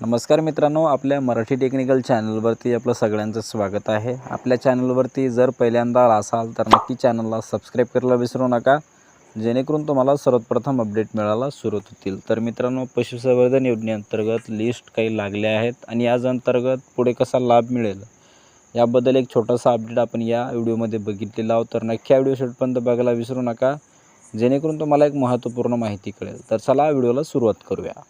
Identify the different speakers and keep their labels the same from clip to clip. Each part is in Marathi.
Speaker 1: नमस्कार मित्रांनो आपल्या मराठी टेक्निकल चॅनलवरती आपलं सगळ्यांचं स्वागत आहे. आपल्या चॅनलवरती जर पहिल्यांदा असाल तर नक्की चॅनलला सबस्क्राईब करायला विसरू नका. जेणेकरून तुम्हाला सर्वप्रथम अपडेट मिळायला सुरुवात होतील. तर मित्रांनो पशुसंवर्धन योजनेअंतर्गत लिस्ट काही लागल्या आहेत आणि याच अंतर्गत पुढे कसा लाभ मिळेल याबद्दल एक छोटासा अपडेट आपण या व्हिडिओमध्ये बघितलेला आहोत. तर नक्की व्हिडिओ शेवटपर्यंत बघायला विसरू नका. जेणेकरून तुम्हाला एक महत्त्वपूर्ण माहिती कळेल. तर चला व्हिडिओला सुरुवात करूया.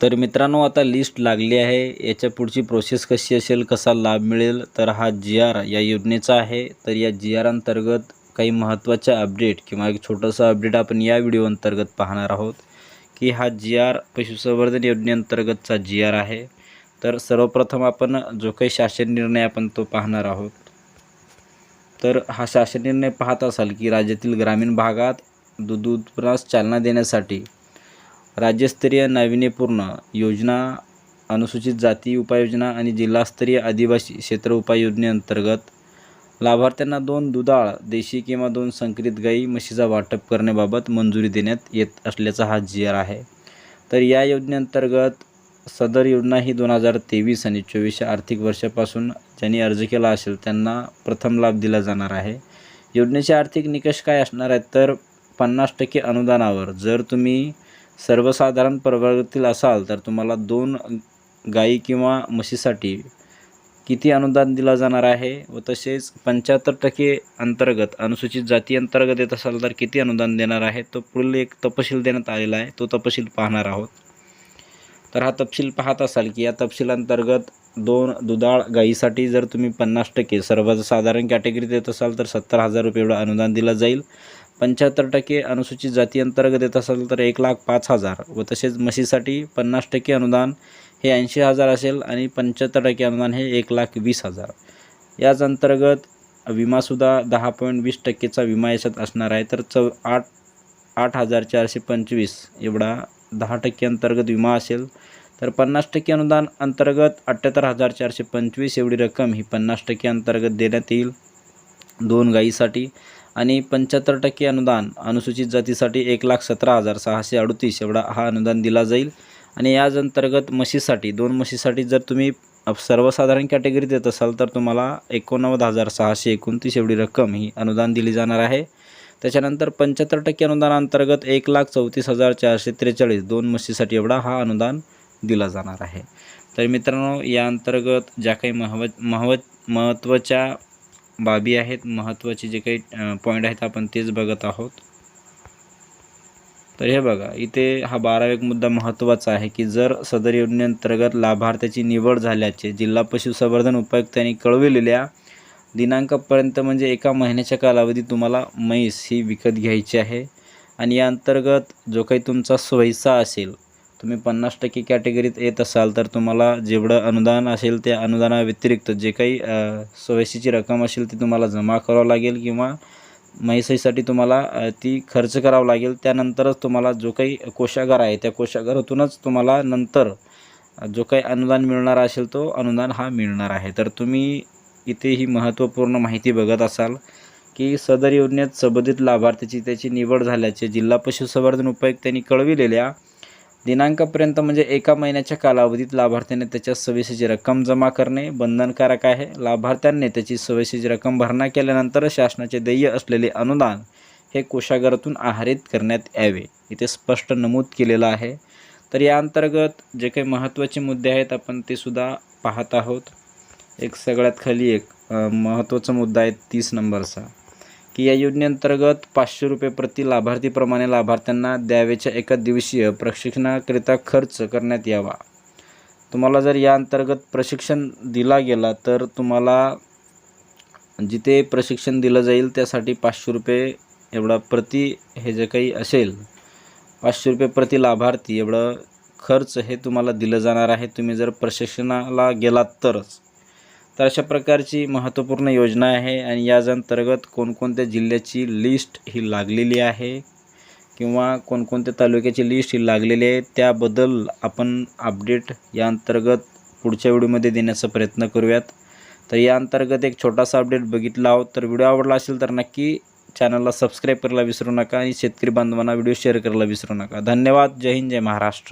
Speaker 1: तर मित्रांनो आता लिस्ट लागली आहे. याच्या पुढची प्रोसेस कशी असेल कसा लाभ मिळेल तर हा जी आर या योजनेचा आहे. तर या जी आर अंतर्गत काही महत्त्वाच्या अपडेट किंवा एक छोटंसं अपडेट आपण या व्हिडिओ अंतर्गत पाहणार आहोत की हा जी आर पशुसंवर्धन योजनेअंतर्गतचा जी आर आहे. तर सर्वप्रथम आपण जो काही शासन निर्णय आपण तो पाहणार आहोत. तर हा शासन निर्णय पाहत असाल की राज्यातील ग्रामीण भागात दूध उत्पन्नास चालना देण्यासाठी राज्यस्तरीय नाविन्यपूर्ण योजना अनुसूचित जाती उपाययोजना आणि जिल्हास्तरीय आदिवासी क्षेत्र उपाययोजनेअंतर्गत लाभार्थ्यांना दोन दुधाळ देशी किंवा दोन संकरित गाई म्हशीचा वाटप करण्याबाबत मंजुरी देण्यात येत असल्याचा हा जी आर आहे. तर या योजनेअंतर्गत सदर योजना ही दोन हजार तेवीस आणि चोवीस आर्थिक वर्षापासून ज्यांनी अर्ज केला असेल त्यांना प्रथम लाभ दिला जाणार आहे. योजनेचे आर्थिक निकष काय असणार आहेत? तर पन्नास टक्के अनुदानावर जर तुम्ही सर्वसाधारण प्रवर्गातील असाल तर तुम्हाला दोन गाई किंवा म्हशीसाठी किती अनुदान दिला जाणार आहे व तसेच पंच्याहत्तर टक्के अंतर्गत अनुसूचित जाती अंतर्गत येत असाल तर किती अनुदान देणार आहे तो पुढील एक तपशील देण्यात आलेला आहे तो तपशील पाहणार आहोत. तर हा तपशील पाहत असाल की या तपशीलांतर्गत दोन दुधाळ गाईसाठी जर तुम्ही पन्नास टक्के सर्वसाधारण कॅटेगरीत येत असाल तर सत्तर हजार रुपये एवढं अनुदान दिलं जाईल. पंच्याहत्तर टक्के अनुसूचित जाती अंतर्गत येत असेल तर एक लाख पाच हजार व तसेच म्हशीसाठी पन्नास टक्के अनुदान हे ऐंशी हजार असेल आणि पंच्याहत्तर टक्के अनुदान हे एक लाख वीस हजार. याच अंतर्गत विमासुद्धा दहा पॉईंट वीस टक्केचा विमा याच्यात असणार आहे. तर चौ आठ आठ हजार चारशे पंचवीस एवढा दहा टक्के अंतर्गत विमा असेल तर पन्नास टक्के अनुदान अंतर्गत अठ्ठ्याहत्तर हजार चारशे पंचवीस एवढी रक्कम ही पन्नास टक्के अंतर्गत देण्यात येईल. दोन गाईसाठी आणि पंच्याहत्तर टक्के अनुदान अनुसूचित जातीसाठी एक लाख सतरा हजार सहाशे अडतीस एवढा हा अनुदान दिला जाईल. आणि याच अंतर्गत म्हशीसाठी दोन म्हशीसाठी जर तुम्ही सर्वसाधारण कॅटेगरीत येत असाल तर तुम्हाला एकोणनव्वद हजार सहाशे एकोणतीस एवढी रक्कम ही अनुदान दिली जाणार आहे. त्याच्यानंतर पंच्याहत्तर टक्के अनुदानाअंतर्गत एक लाख चौतीस हजार चारशे त्रेचाळीस दोन म्हशीसाठी एवढा हा अनुदान दिला जाणार आहे. तर मित्रांनो या अंतर्गत ज्या काही महव महव महत्त्वाच्या बाबी आहेत महत्त्वाचे जे काही पॉईंट आहेत आपण तेच बघत आहोत. तर हे बघा इथे हा बारावा एक मुद्दा महत्त्वाचा आहे की जर सदर योजनेअंतर्गत लाभार्थ्याची निवड झाल्याचे जिल्हा पशुसंवर्धन उपायुक्तांनी कळविलेल्या दिनांकापर्यंत म्हणजे एका महिन्याच्या कालावधीत तुम्हाला म्हैस ही विकत घ्यायची आहे. आणि या अंतर्गत जो काही तुमचा स्वैसा असेल तुम्ही पन्नास टक्के कॅटेगरीत येत असाल तर तुम्हाला जेवढं अनुदान असेल त्या अनुदानाव्यतिरिक्त जे काही स्वयशीची रक्कम असेल ती तुम्हाला जमा करावं लागेल किंवा म्हैसाईसाठी तुम्हाला ती खर्च करावं लागेल. त्यानंतरच तुम्हाला जो काही कोशागार आहे त्या कोशागारातूनच तुम्हाला नंतर जो काही अनुदान मिळणार असेल तो अनुदान हा मिळणार आहे. तर तुम्ही इथे ही महत्त्वपूर्ण माहिती बघत असाल की सदर योजनेत संबंधित लाभार्थीची त्याची निवड झाल्याचे जिल्हा पशुसंवर्धन उपायुक्तांनी कळविलेल्या दिनांकापर्यंत म्हणजे एका महिन्याच्या कालावधीत लाभार्थ्याने त्याच्या सव्वीसची रक्कम जमा करणे बंधनकारक आहे. लाभार्थ्यांनी त्याची सव्वीसची रक्कम भरणा केल्यानंतर शासनाचे देय असलेले अनुदान हे कोशागारातून आहारित करण्यात यावे इथे स्पष्ट नमूद केलेलं आहे. तर या अंतर्गत जे काही महत्त्वाचे मुद्दे आहेत आपण ते सुद्धा पाहत आहोत. एक सगळ्यात खाली एक महत्त्वाचा मुद्दा आहे तीस नंबरचा. की या योजनेअंतर्गत पाचशे रुपये प्रति लाभार्थीप्रमाणे लाभार्थ्यांना द्यावेच्या एका दिवसीय प्रशिक्षणाकरिता खर्च करण्यात यावा. तुम्हाला जर या अंतर्गत प्रशिक्षण दिला गेला तर तुम्हाला जिथे प्रशिक्षण दिलं जाईल त्यासाठी पाचशे रुपये एवढा प्रति हे जे काही असेल पाचशे रुपये प्रति लाभार्थी एवढं खर्च हे तुम्हाला दिलं जाणार आहे. तुम्ही जर प्रशिक्षणाला गेलात तरच. तर अशा प्रकारची महत्त्वपूर्ण योजना आहे आणि याच अंतर्गत कोणकोणत्या जिल्ह्याची लिस्ट ही लागलेली आहे किंवा कोणकोणत्या तालुक्याची लिस्ट ही लागलेली आहे त्याबद्दल आपण अपडेट या अंतर्गत पुढच्या व्हिडिओमध्ये देण्याचा प्रयत्न करूयात. तर या अंतर्गत एक छोटासा अपडेट बघितला आहोत. तर व्हिडिओ आवडला असेल तर नक्की चॅनलला सबस्क्राईब करायला विसरू नका आणि शेतकरी बांधवांना व्हिडिओ शेअर करायला विसरू नका. धन्यवाद. जय हिंद जय महाराष्ट्र.